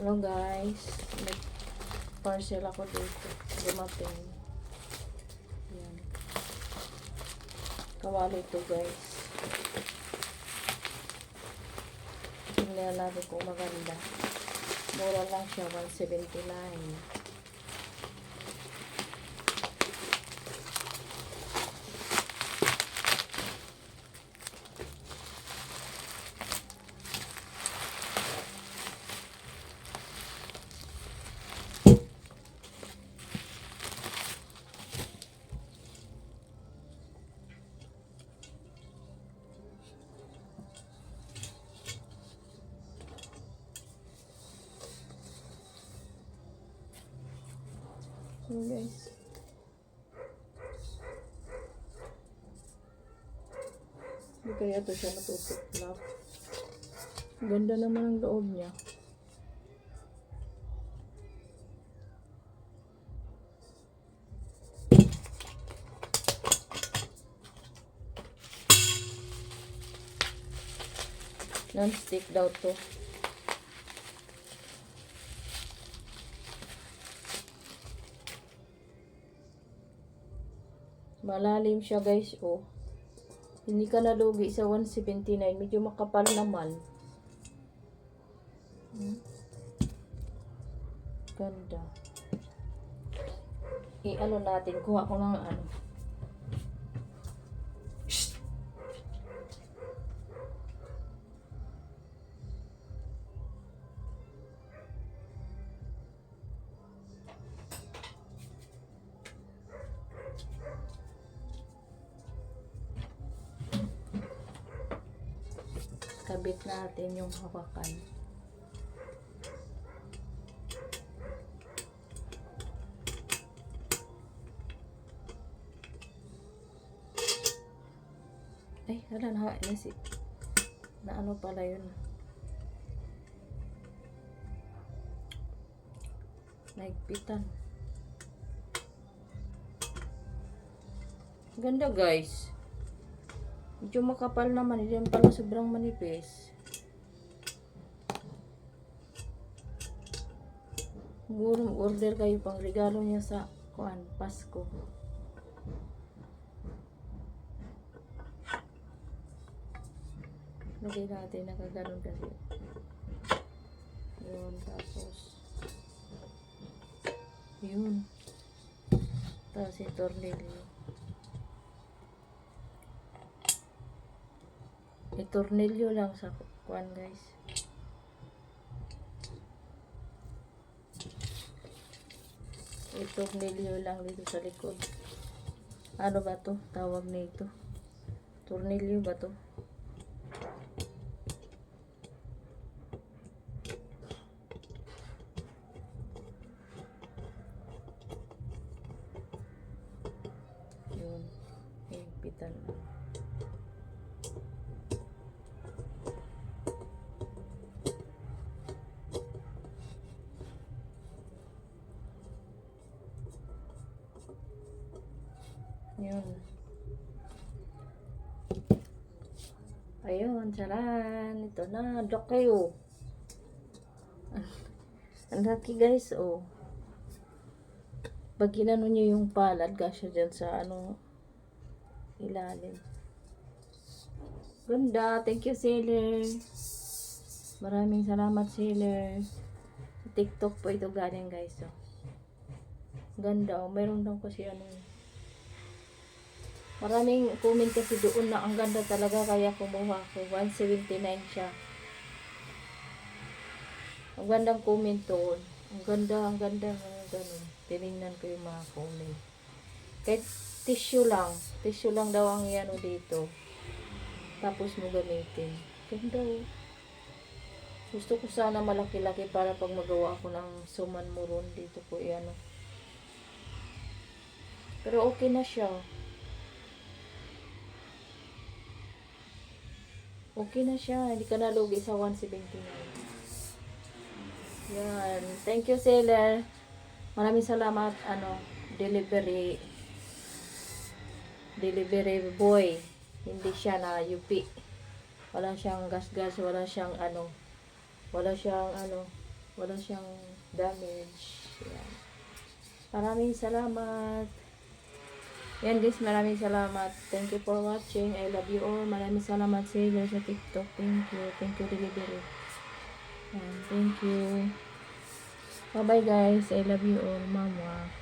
Hello guys. May parcel ako dito. Dumating. Yan. Kawali ito guys. Tingnan natin kung maganda. Mura lang siya. 179. Yun guys. Hindi kaya ito siya natutuklap. Ganda naman ang loob niya. Non-stick daw to. Malalim siya guys, oh. Hindi ka nalugi sa 179. Medyo makapal naman. Hmm. Ganda. I-ano natin. Kuha ko ng ano. Kabit natin yung hawakan. Ay, hala na, inisip. Na ano pala yun. Naigpitan. Ganda guys. Medyo makapal naman. Hindi naman pala sobrang manipis. Siguro order kayo pang regalo niya sa kuan Pasko. Lagay natin nakaganon kasi. Yun, tapos yun. Tapos yung tornilyo. I-tornilyo lang sa kuan guys. I-tornilyo lang dito sa likod. Ano ba to? Tawag nito. Tornilyo ba to? Yun. Higpitan lang. Ayun, charan. Ito na. Dok kayo. Ang laki guys, oh. Pag ginano nyo yung palad, kasya dyan sa ano, ilalim. Ganda. Thank you, Sailor. Maraming salamat, Sailor. Sa TikTok po ito galing, guys. Oh. Ganda, oh. Meron daw kasi ano, Maraming comment kasi doon na ang ganda talaga kaya kumuha ko. 179 siya. Ang gandang comment doon. Ang ganda, ang ganda, ang ganun. Tinignan ko yung mga comment. Kahit tissue lang. Tissue lang daw ang ano dito. Tapos mo gamitin. Ganda oh. Gusto ko sana malaki-laki para pag magawa ako ng suman muron dito ko ano. Pero okay na siya. Okay na siya. Hindi ka nalugi sa 179. Yan. Thank you, seller. Maraming salamat, ano, delivery delivery boy. Hindi siya na UP. Wala siyang gas-gas, wala siyang ano, wala siyang ano, Wala siyang damage. Yan. Maraming salamat. Yan guys, maraming salamat. Thank you for watching. I love you all. Maraming salamat sa inyo sa TikTok. Thank you. Thank you delivery. Yan, thank you. Bye bye guys. I love you all. Mama.